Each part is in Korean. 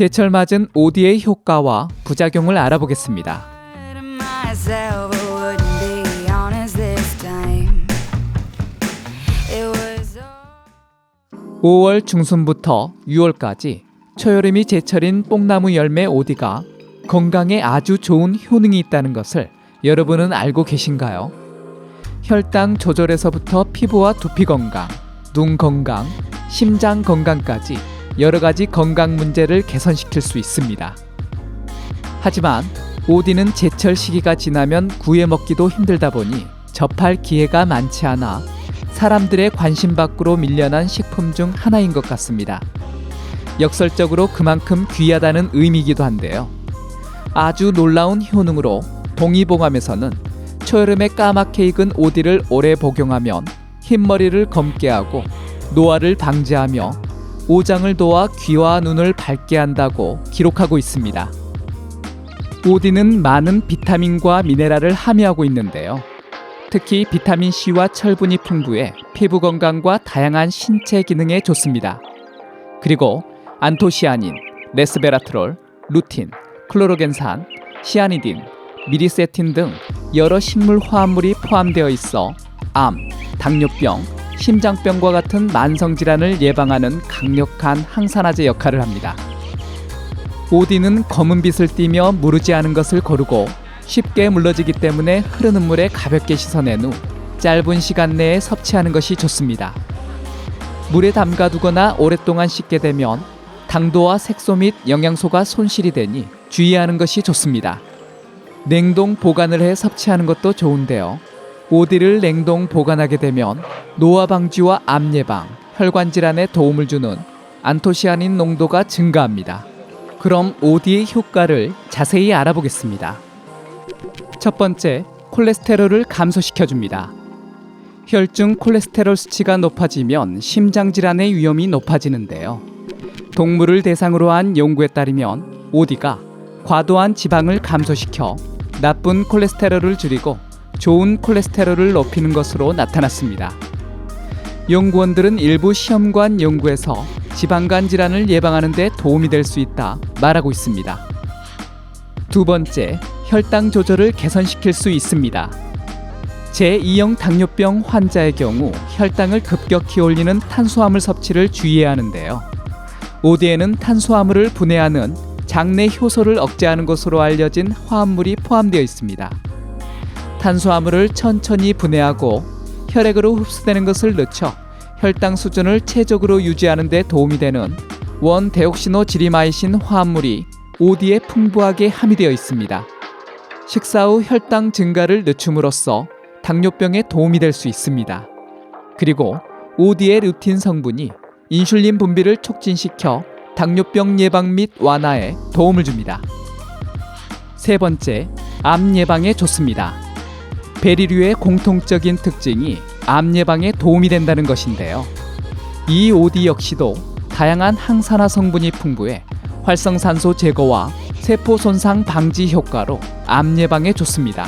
제철 맞은 오디의 효과와 부작용을 알아보겠습니다. 5월 중순부터 6월까지 초여름이 제철인 뽕나무 열매 오디가 건강에 아주 좋은 효능이 있다는 것을 여러분은 알고 계신가요? 혈당 조절에서부터 피부와 두피 건강, 눈 건강, 심장 건강까지 여러 가지 건강 문제를 개선시킬 수 있습니다. 하지만 오디는 제철 시기가 지나면 구해 먹기도 힘들다 보니 접할 기회가 많지 않아 사람들의 관심 밖으로 밀려난 식품 중 하나인 것 같습니다. 역설적으로 그만큼 귀하다는 의미이기도 한데요. 아주 놀라운 효능으로 동의보감에서는 초여름에 까맣게 익은 오디를 오래 복용하면 흰머리를 검게 하고 노화를 방지하며 오장을 도와 귀와 눈을 밝게 한다고 기록하고 있습니다. 오디는 많은 비타민과 미네랄을 함유하고 있는데요. 특히 비타민 C와 철분이 풍부해 피부 건강과 다양한 신체 기능에 좋습니다. 그리고 안토시아닌, 레스베라트롤, 루틴, 클로로겐산, 시아니딘, 미리세틴 등 여러 식물 화합물이 포함되어 있어 암, 당뇨병, 심장병과 같은 만성 질환을 예방하는 강력한 항산화제 역할을 합니다. 오디는 검은 빛을 띠며 무르지 않은 것을 고르고 쉽게 물러지기 때문에 흐르는 물에 가볍게 씻어낸 후 짧은 시간 내에 섭취하는 것이 좋습니다. 물에 담가두거나 오랫동안 씻게 되면 당도와 색소 및 영양소가 손실이 되니 주의하는 것이 좋습니다. 냉동 보관을 해 섭취하는 것도 좋은데요. 오디를 냉동 보관하게 되면 노화 방지와 암 예방, 혈관 질환에 도움을 주는 안토시아닌 농도가 증가합니다. 그럼 오디의 효과를 자세히 알아보겠습니다. 첫 번째, 콜레스테롤을 감소시켜 줍니다. 혈중 콜레스테롤 수치가 높아지면 심장 질환의 위험이 높아지는데요. 동물을 대상으로 한 연구에 따르면 오디가 과도한 지방을 감소시켜 나쁜 콜레스테롤을 줄이고 좋은 콜레스테롤을 높이는 것으로 나타났습니다. 연구원들은 일부 시험관 연구에서 지방간 질환을 예방하는 데 도움이 될 수 있다 말하고 있습니다. 두 번째, 혈당 조절을 개선시킬 수 있습니다. 제2형 당뇨병 환자의 경우 혈당을 급격히 올리는 탄수화물 섭취를 주의해야 하는데요. 오디에는 탄수화물을 분해하는 장내 효소를 억제하는 것으로 알려진 화합물이 포함되어 있습니다. 탄수화물을 천천히 분해하고 혈액으로 흡수되는 것을 늦춰 혈당 수준을 최적으로 유지하는 데 도움이 되는 원 데옥시노 지리마이신 화합물이 오디에 풍부하게 함유되어 있습니다. 식사 후 혈당 증가를 늦춤으로써 당뇨병에 도움이 될 수 있습니다. 그리고 오디의 루틴 성분이 인슐린 분비를 촉진시켜 당뇨병 예방 및 완화에 도움을 줍니다. 세 번째, 암 예방에 좋습니다. 베리류의 공통적인 특징이 암 예방에 도움이 된다는 것인데요. 이 오디 역시도 다양한 항산화 성분이 풍부해 활성산소 제거와 세포 손상 방지 효과로 암 예방에 좋습니다.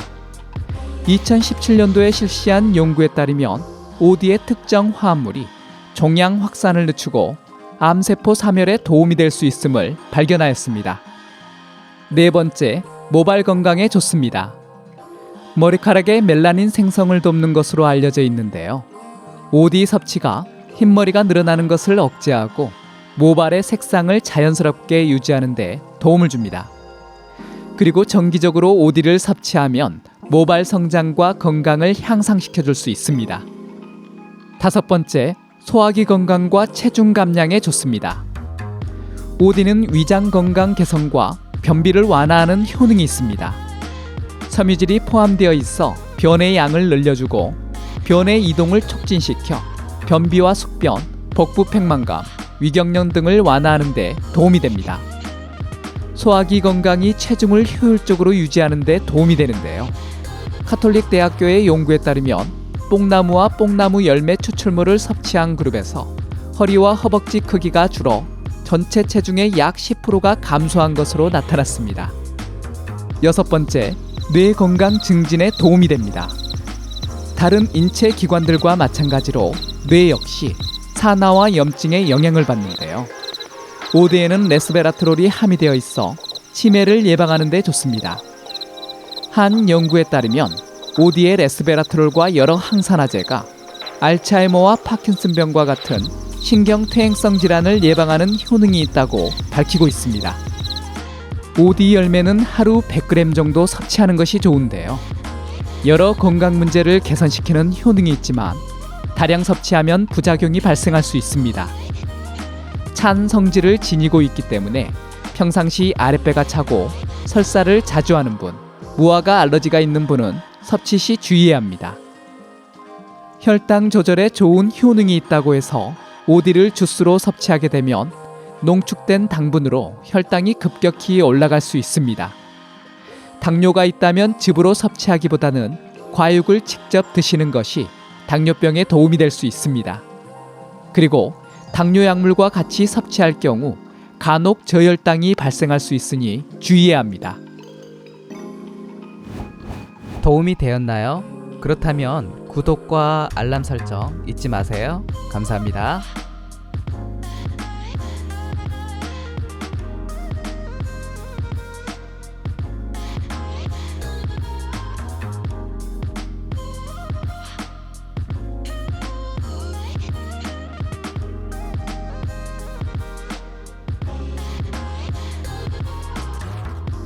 2017년도에 실시한 연구에 따르면 오디의 특정 화합물이 종양 확산을 늦추고 암세포 사멸에 도움이 될 수 있음을 발견하였습니다. 네 번째, 모발 건강에 좋습니다. 머리카락의 멜라닌 생성을 돕는 것으로 알려져 있는데요. 오디 섭취가 흰머리가 늘어나는 것을 억제하고 모발의 색상을 자연스럽게 유지하는 데 도움을 줍니다. 그리고 정기적으로 오디를 섭취하면 모발 성장과 건강을 향상시켜 줄 수 있습니다. 다섯 번째, 소화기 건강과 체중 감량에 좋습니다. 오디는 위장 건강 개선과 변비를 완화하는 효능이 있습니다. 섬유질이 포함되어 있어 변의 양을 늘려주고 변의 이동을 촉진시켜 변비와 숙변, 복부 팽만감, 위경련 등을 완화하는 데 도움이 됩니다. 소화기 건강이 체중을 효율적으로 유지하는 데 도움이 되는데요. 카톨릭 대학교의 연구에 따르면 뽕나무와 뽕나무 열매 추출물을 섭취한 그룹에서 허리와 허벅지 크기가 줄어 전체 체중의 약 10%가 감소한 것으로 나타났습니다. 여섯 번째, 뇌 건강 증진에 도움이 됩니다. 다른 인체 기관들과 마찬가지로 뇌 역시 산화와 염증에 영향을 받는데요. 오디에는 레스베라트롤이 함유되어 있어 치매를 예방하는 데 좋습니다. 한 연구에 따르면 오디의 레스베라트롤과 여러 항산화제가 알츠하이머와 파킨슨병과 같은 신경퇴행성 질환을 예방하는 효능이 있다고 밝히고 있습니다. 오디 열매는 하루 100g 정도 섭취하는 것이 좋은데요. 여러 건강 문제를 개선시키는 효능이 있지만 다량 섭취하면 부작용이 발생할 수 있습니다. 찬 성질을 지니고 있기 때문에 평상시 아랫배가 차고 설사를 자주 하는 분, 무화과 알러지가 있는 분은 섭취 시 주의해야 합니다. 혈당 조절에 좋은 효능이 있다고 해서 오디를 주스로 섭취하게 되면 농축된 당분으로 혈당이 급격히 올라갈 수 있습니다. 당뇨가 있다면 즙으로 섭취하기보다는 과육을 직접 드시는 것이 당뇨병에 도움이 될 수 있습니다. 그리고 당뇨 약물과 같이 섭취할 경우 간혹 저혈당이 발생할 수 있으니 주의해야 합니다. 도움이 되었나요? 그렇다면 구독과 알람 설정 잊지 마세요. 감사합니다.